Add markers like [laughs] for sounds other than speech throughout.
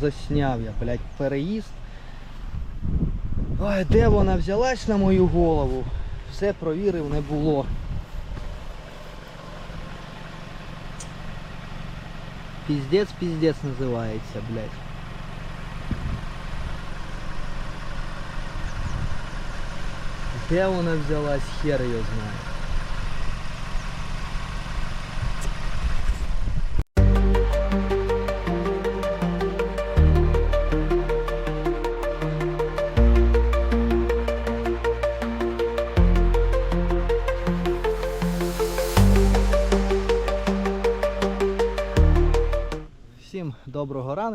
Засняв я, блядь, переїзд. Ой, де вона взялась на мою голову? Все провірив, не було. Піздець, піздець називається, блядь. Де вона взялась, хер її знає.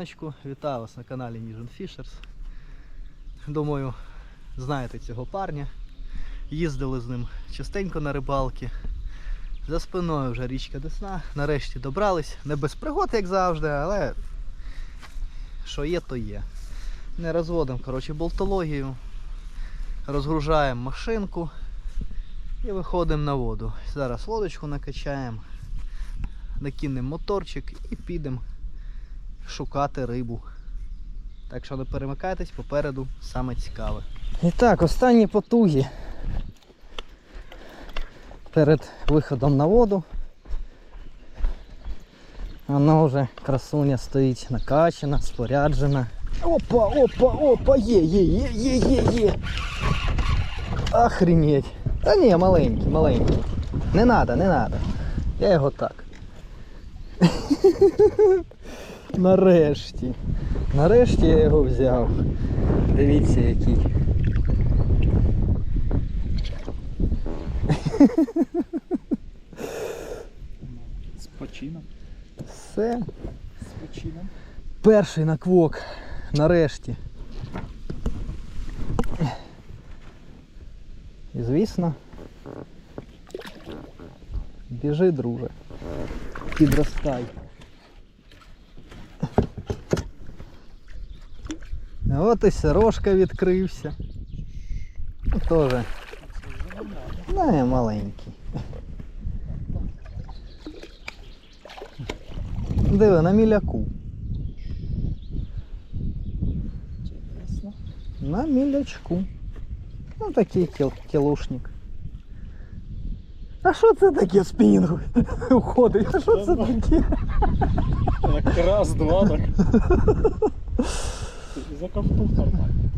Раночку. Вітаю вас на каналі Ніжен Fishers. Думаю, знаєте цього парня. Їздили з ним частенько на рибалки. За спиною вже річка Десна. Нарешті добрались. Не без пригод, як завжди, але що є, то є. Не розводимо коротше, болтологію. Розгружаємо машинку і виходимо на воду. Зараз лодочку накачаємо, накинемо моторчик і підемо шукати рибу. Так що не перемикайтесь, попереду саме цікаве. І так, останні потуги перед виходом на воду. Вона вже красуня стоїть накачана, споряджена. Опа, опа, опа, є, є, є, є, є, є. Охренеть. Та ні, маленький, маленький. Не надо, не надо. Я його так. [laughs] Нарешті. Нарешті я його взяв. Дивіться який. З почином. Все. З почином. Перший на квок. Нарешті. І звісно. Біжи, друже. Підростай. От і сирожка відкрився. Ну, Тоже. Не, маленький. Диви, на міляку. Интересно. На мілячку. Ну такий кіл, кілушник. А що це таке спінінг уходить? А що це таке? Так раз, два, так. [laughs] Закоптув нормально.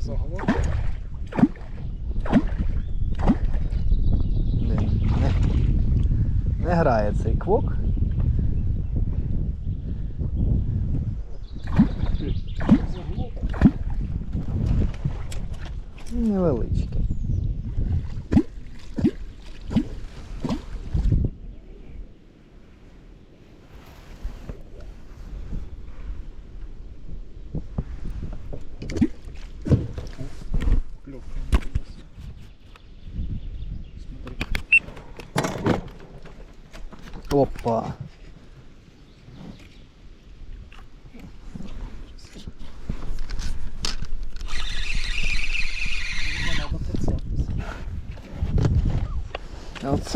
Заголовок. Блін, Не, не грає цей квок. Невеличкий.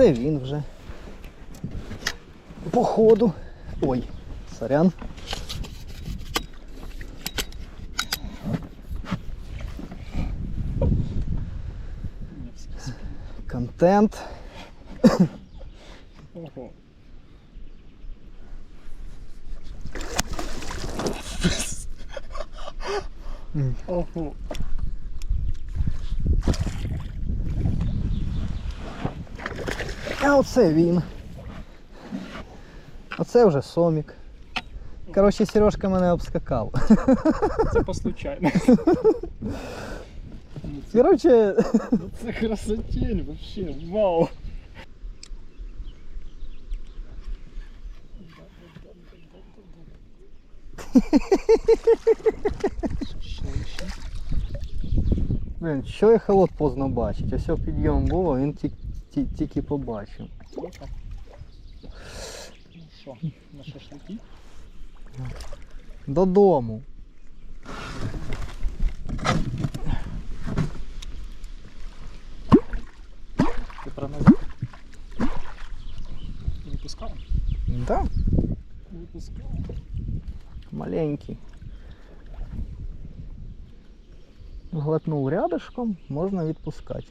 А оце він вже. Походу. Ой, сорян. Контент. Ого. Ого. А оце він. Оце вже сомік. Коротше, Сережка мене обскакав. Це по случайности. Це- Коротше, Це красотень вообще, вау. Блін, що холод поздно бачить? Ось підйом був, а він ті- ті- тільки побачив. Ну що, на шашлики? Додому. Ти про нас Да, Випускав. маленький. Глотнув рядышком, можна відпускати.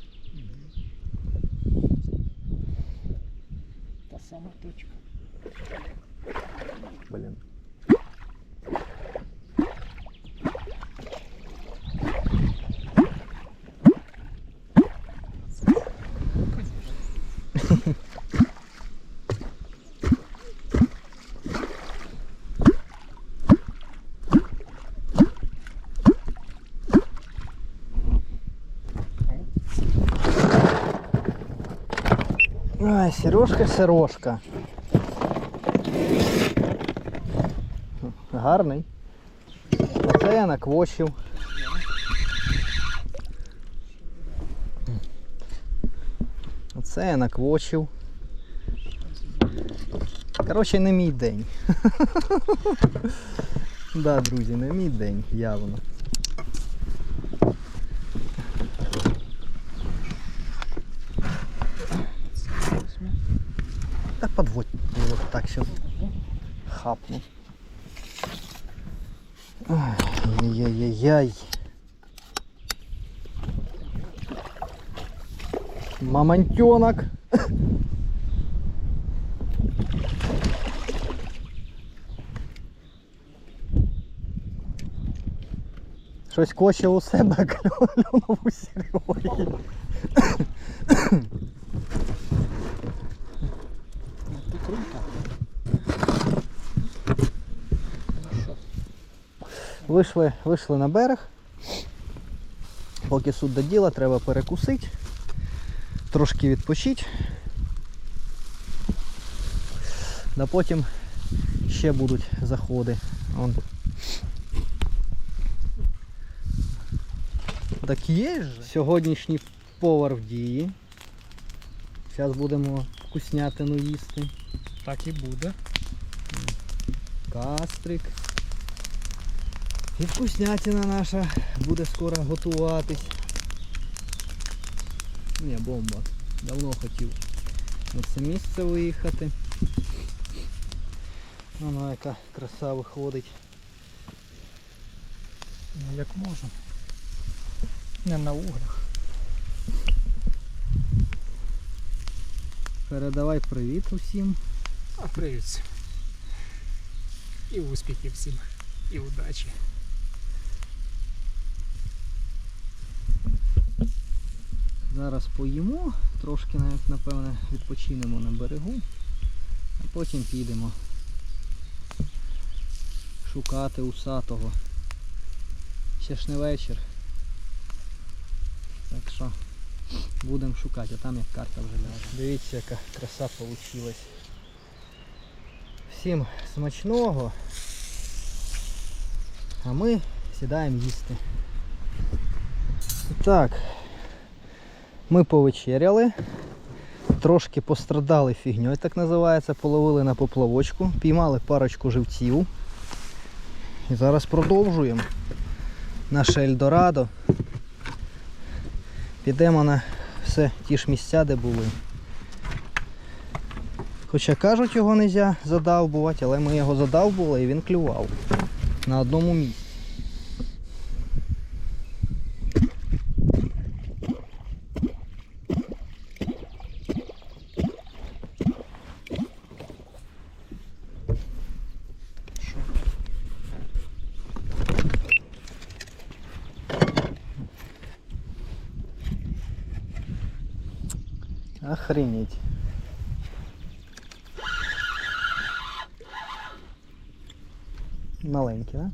Точка. Блін. Ай, Сережка, Сережка. Гарний. Оце я наквочив. Оце я наквочив. Коротше, не мій день. [laughs] да, друзі, не мій день, явно. Та подводь його так сейчас хапну. Ай-яй-яй-яй. Мамонтенок. Щось коче у себе, [laughs] клюнув у Сереги. Вийшли, вийшли на берег. Поки суд до діла, треба перекусити, трошки відпочити. Да потім ще будуть заходи. Вон. Так є ж. Сьогоднішній повар в дії. Зараз будемо вкуснятину їсти. Так і буде. Кастрик. І вкуснятина наша буде скоро готуватись. Ні, бомба. Давно хотів на це місце виїхати. Воно яка краса виходить. Ну як можна. Не на углях. Передавай привіт усім. А привіт. І успіхів всім. І удачі. Зараз поїмо, трошки навіть напевне відпочинемо на берегу, а потім підемо шукати усатого. Ще ж не вечір. Так що будемо шукати, а там як карта вже ляже. Дивіться, яка краса вийшла. Всім смачного. А ми сідаємо їсти. Так. Ми повечеряли, трошки пострадали фігньою, так називається, половили на поплавочку, піймали парочку живців. І зараз продовжуємо наше Ельдорадо. Підемо на все ті ж місця, де були. Хоча кажуть, його не можна задавбувати, але ми його задавбували і він клював на одному місці. Охренеть. Маленький, да?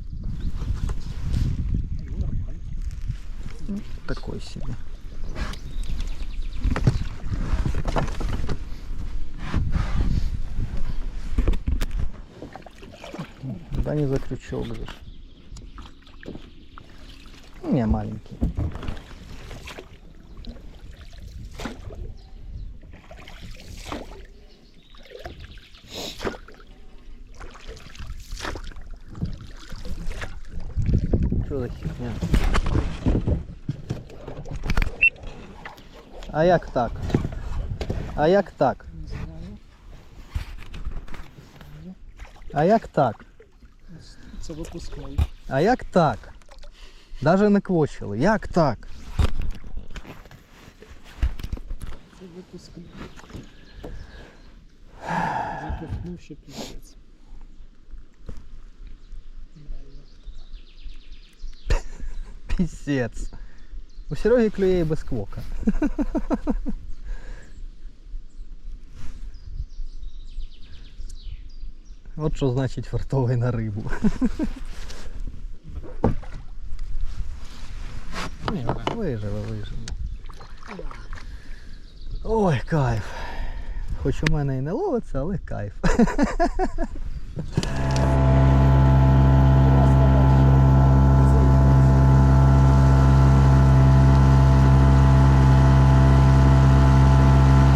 Ну. Такой себе. Да не за крючок же. Не, маленький. За херня? А як так? А як так? А як так? Це випускний. А як так? Даже не квочили. Як так? Це випускний. Заковтнув ще Пісець. У Сереги клює і без квока. От що значить фартовий на рибу. Виживе, виживе. Ой, кайф. Хоч у мене і не ловиться, але кайф.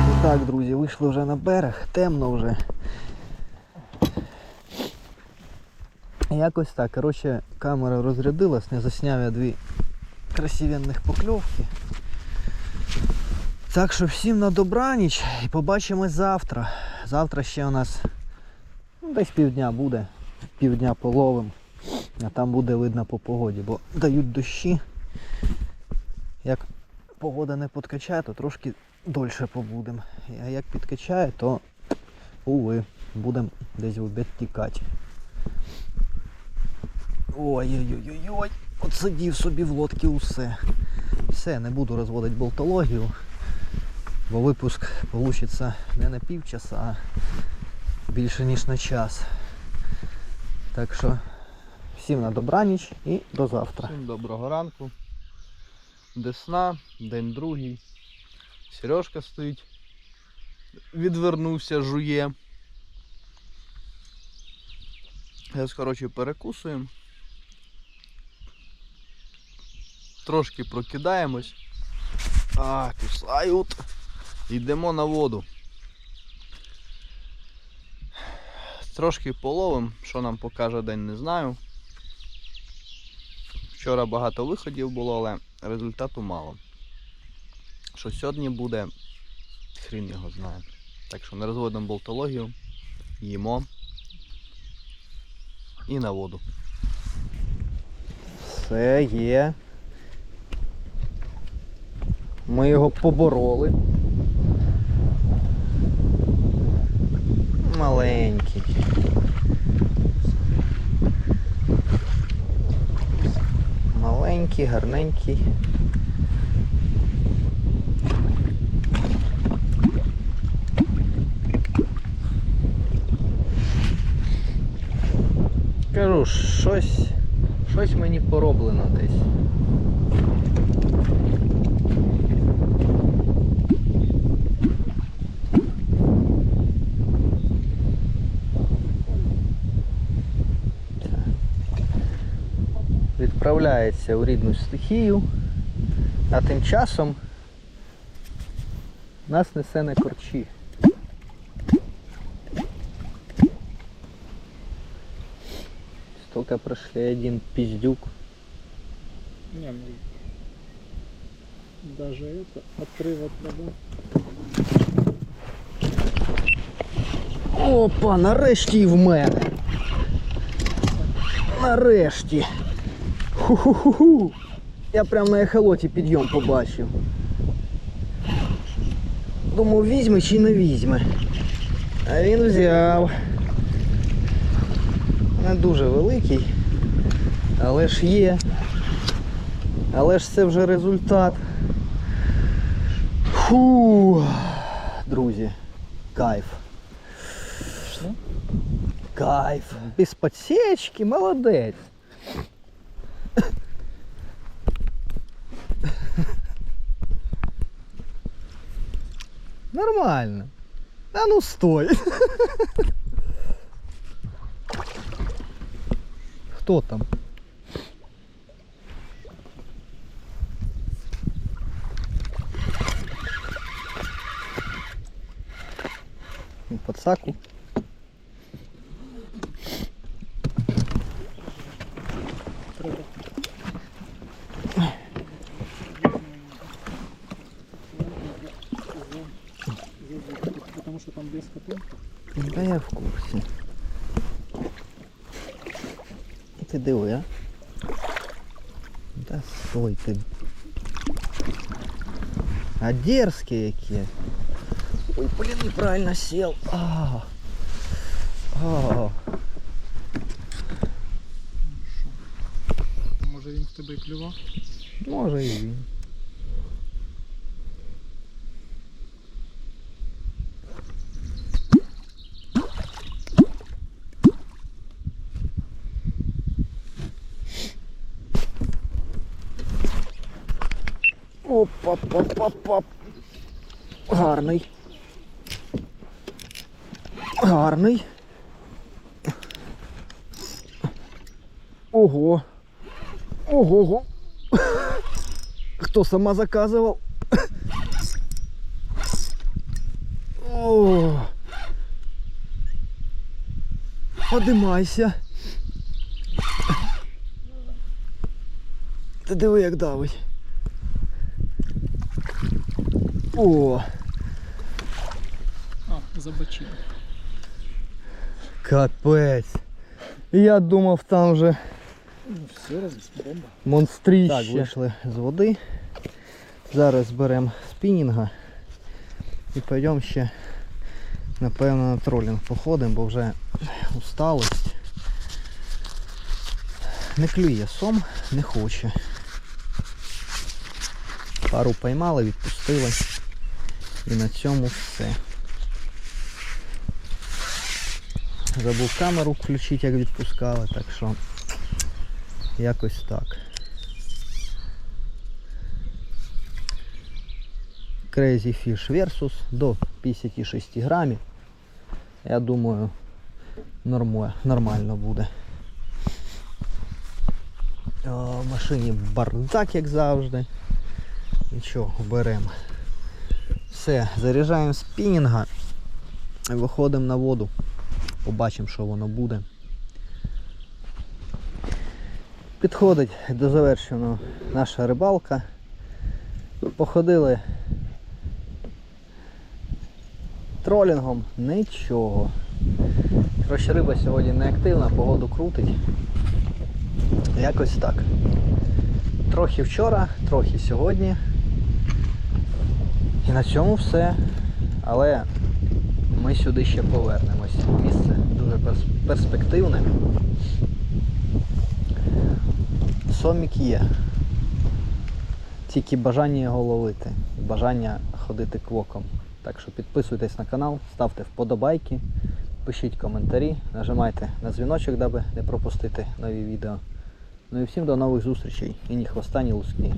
І так, друзі, вийшли вже на берег, темно вже. Якось так. Коротше, камера розрядилась, не засняв я дві красивенних покльовки. Так що всім на добраніч і побачимось завтра. Завтра ще у нас ну, десь півдня буде. Півдня половим. А там буде видно по погоді, бо дають дощі. Як погода не підкачає, то трошки дольше побудемо. А як підкачає, то уви, будемо десь в обід тікати. Ой-ой-ой-ой-ой. От сидів собі в лодці усе. Все, не буду розводити болтологію, бо випуск вийде не на півчаса, а більше ніж на час. Так що всім на добраніч і до завтра. Всім доброго ранку. Десна, день другий. Сережка стоїть. Відвернувся, жує. Зараз, коротше, перекусуємо. Трошки прокидаємось. А, кусають. Йдемо на воду. Трошки половим, що нам покаже день, не знаю. Вчора багато виходів було, але результату мало. Що сьогодні буде, хрін його знає. Так що не розводимо болтологію, їмо і на воду. Все є. Ми його побороли. Маленький. Маленький, гарненький. Щось, щось мені пороблено десь. відправляється у рідну стихію, а тим часом нас несе на корчі. Столько прошли один пиздюк. Не, ну, даже это, отрыв от воды. Опа, нарешті і в мене. Нарешті. Ху-ху-ху-ху. Я прям на ехолоті підйом побачив. Думав, візьме чи не візьме. А він взяв. Не дуже великий, але ж є. Але ж це вже результат. Фу. Друзі, кайф. Кайф. Без подсечки, молодець. Нормально. А ну стой. Хто там? Подсаку. Треба. Потому что там без котенка. Да я в курсі. Ти диви, а? Да стой ти. А дерзкий які. Ой, блін, неправильно сел. А. А. Може він в тебе і клював? Може і він. Опа-па-па-па. Гарний. Гарний. Ого. Ого-го. Хто сама заказував? О. Подимайся. Ти диви, як давить. О, А, забачив. капець. Я думав там вже Ну, все, бомба. монстріще. Так, вийшли з води. Зараз беремо спінінга і підемо ще, напевно, на тролінг походимо, бо вже усталость. Не клює сом, не хоче. Пару поймали, відпустили. І на цьому все. Забув камеру включити, як відпускали, так що якось так. Crazy Fish Versus до 56 грамів. Я думаю, нормально буде. В машині бардак, як завжди. Нічого, беремо. Все, заряджаємо спінінга виходимо на воду. Побачимо, що воно буде. Підходить до завершення наша рибалка. Походили тролінгом, нічого. Коротше, риба сьогодні не активна, погоду крутить. Якось так. Трохи вчора, трохи сьогодні. І на цьому все. Але ми сюди ще повернемось. Місце дуже перспективне. Сомік є. Тільки бажання його ловити. Бажання ходити квоком. Так що підписуйтесь на канал, ставте вподобайки, пишіть коментарі, нажимайте на дзвіночок, даби не пропустити нові відео. Ну і всім до нових зустрічей. І ні хвоста, ні луски.